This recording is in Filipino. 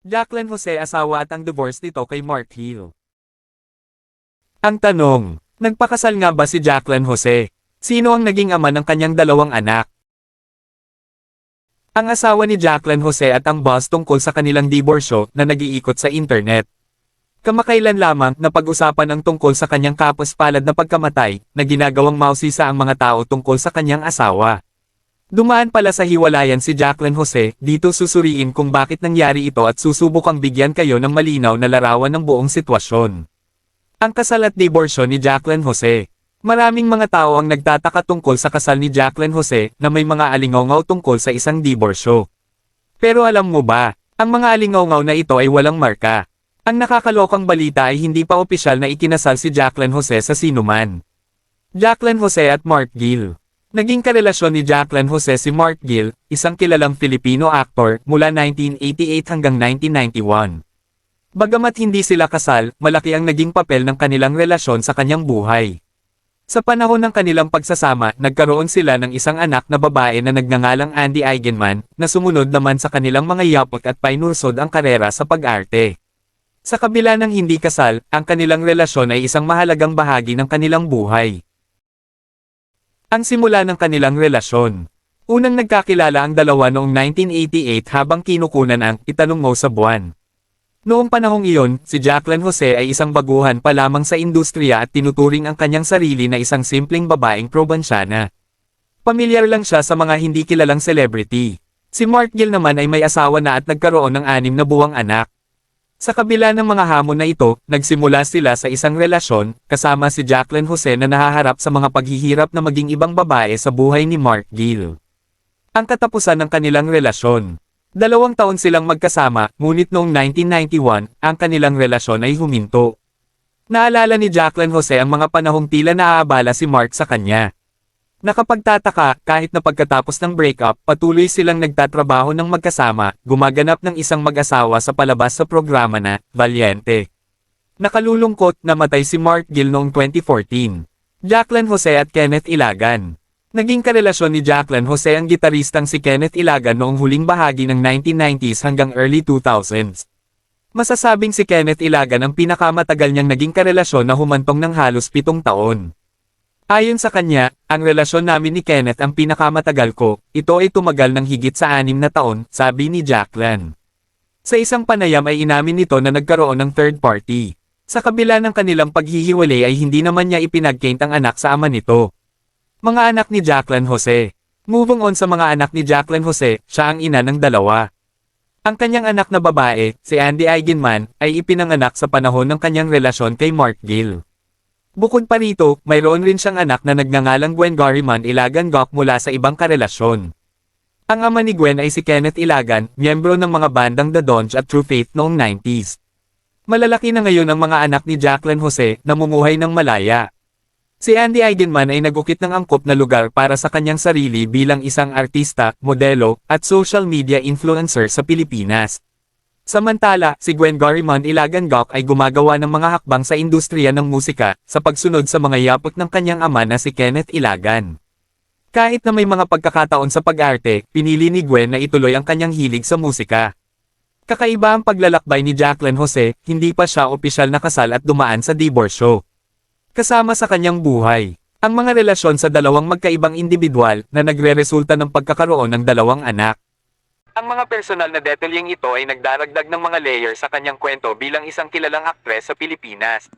Jacqueline Jose asawa at ang divorce nito kay Mark Hill. Ang tanong, nagpakasal nga ba si Jacqueline Jose? Sino ang naging ama ng kanyang dalawang anak? Ang asawa ni Jacqueline Jose at ang boss tungkol sa kanilang diborsyo na nag-iikot sa internet. Kamakailan lamang na pag-usapan ang tungkol sa kanyang kapos-palad na pagkamatay na ginagawang mausisa ang mga tao tungkol sa kanyang asawa. Dumaan pala sa hiwalayan si Jacqueline Jose, dito susuriin kung bakit nangyari ito at susubukang bigyan kayo ng malinaw na larawan ng buong sitwasyon. Ang kasal at diborsyo ni Jacqueline Jose. Maraming mga tao ang nagtataka tungkol sa kasal ni Jacqueline Jose na may mga alingaw tungkol sa isang diborsyo. Pero alam mo ba, ang mga alingaw na ito ay walang marka. Ang nakakalokang balita ay hindi pa opisyal na ikinasal si Jacqueline Jose sa sinuman. Jacqueline Jose at Mark Gill Naging karelasyon ni Jacqueline Jose si Mark Gill, isang kilalang Filipino actor, mula 1988 hanggang 1991. Bagamat hindi sila kasal, malaki ang naging papel ng kanilang relasyon sa kanyang buhay. Sa panahon ng kanilang pagsasama, nagkaroon sila ng isang anak na babae na nagngangalang Andy Eigenman, na sumunod naman sa kanilang mga yapot at painursod ang karera sa pag-arte. Sa kabila ng hindi kasal, ang kanilang relasyon ay isang mahalagang bahagi ng kanilang buhay. Ang simula ng kanilang relasyon. Unang nagkakilala ang dalawa noong 1988 habang kinukunan ang itanong mo sa buwan. Noong panahong iyon, si Jacqueline Jose ay isang baguhan pa lamang sa industriya at tinuturing ang kanyang sarili na isang simpleng babaeng probinsyana. Pamilyar lang siya sa mga hindi kilalang celebrity. Si Mark Gill naman ay may asawa na at nagkaroon ng anim na buwang anak. Sa kabila ng mga hamon na ito, nagsimula sila sa isang relasyon, kasama si Jacqueline Jose na nahaharap sa mga paghihirap na maging ibang babae sa buhay ni Mark Gill. Ang katapusan ng kanilang relasyon. Dalawang taon silang magkasama, ngunit noong 1991, ang kanilang relasyon ay huminto. Naalala ni Jacqueline Jose ang mga panahong tila naaabala si Mark sa kanya. Nakapagtataka, kahit na pagkatapos ng breakup, patuloy silang nagtatrabaho ng magkasama, gumaganap ng isang mag-asawa sa palabas sa programa na, Valiente. Nakalulungkot, namatay si Mark Gill noong 2014. Jacqueline Jose at Kenneth Ilagan. Naging karelasyon ni Jacqueline Jose ang gitaristang si Kenneth Ilagan noong huling bahagi ng 1990s hanggang early 2000s. Masasabing si Kenneth Ilagan ang pinakamatagal niyang naging karelasyon na humantong ng halos pitong taon. Ayon sa kanya, ang relasyon namin ni Kenneth ang pinakamatagal ko, ito ay tumagal ng higit sa anim na taon, sabi ni Jacqueline. Sa isang panayam ay inamin nito na nagkaroon ng third party. Sa kabila ng kanilang paghihiwalay ay hindi naman niya ipinagkaint ang anak sa ama nito. Mga anak ni Jacqueline Jose. Moving on sa mga anak ni Jacqueline Jose, siya ang ina ng dalawa. Ang kanyang anak na babae, si Andy Eigenman, ay ipinanganak sa panahon ng kanyang relasyon kay Mark Gill. Bukod pa rito, mayroon rin siyang anak na nagngangalang Gwen Garriman Ilagan Gok mula sa ibang karelasyon. Ang ama ni Gwen ay si Kenneth Ilagan, miyembro ng mga bandang The Donge at True Faith noong 90s. Malalaki na ngayon ang mga anak ni Jacqueline Jose, namumuhay ng malaya. Si Andy Eigenman ay nagukit ng angkop na lugar para sa kanyang sarili bilang isang artista, modelo, at social media influencer sa Pilipinas. Samantala, si Gwen Garriman Ilagan Gok ay gumagawa ng mga hakbang sa industriya ng musika, sa pagsunod sa mga yapot ng kanyang ama na si Kenneth Ilagan. Kahit na may mga pagkakataon sa pag-arte, pinili ni Gwen na ituloy ang kanyang hilig sa musika. Kakaiba ang paglalakbay ni Jacqueline Jose, hindi pa siya opisyal na kasal at dumaan sa diborsyo. Kasama sa kanyang buhay, ang mga relasyon sa dalawang magkaibang individual na nagre-resulta ng pagkakaroon ng dalawang anak. Ang mga personal na detalyeng ito ay nagdaragdag ng mga layer sa kanyang kwento bilang isang kilalang aktres sa Pilipinas.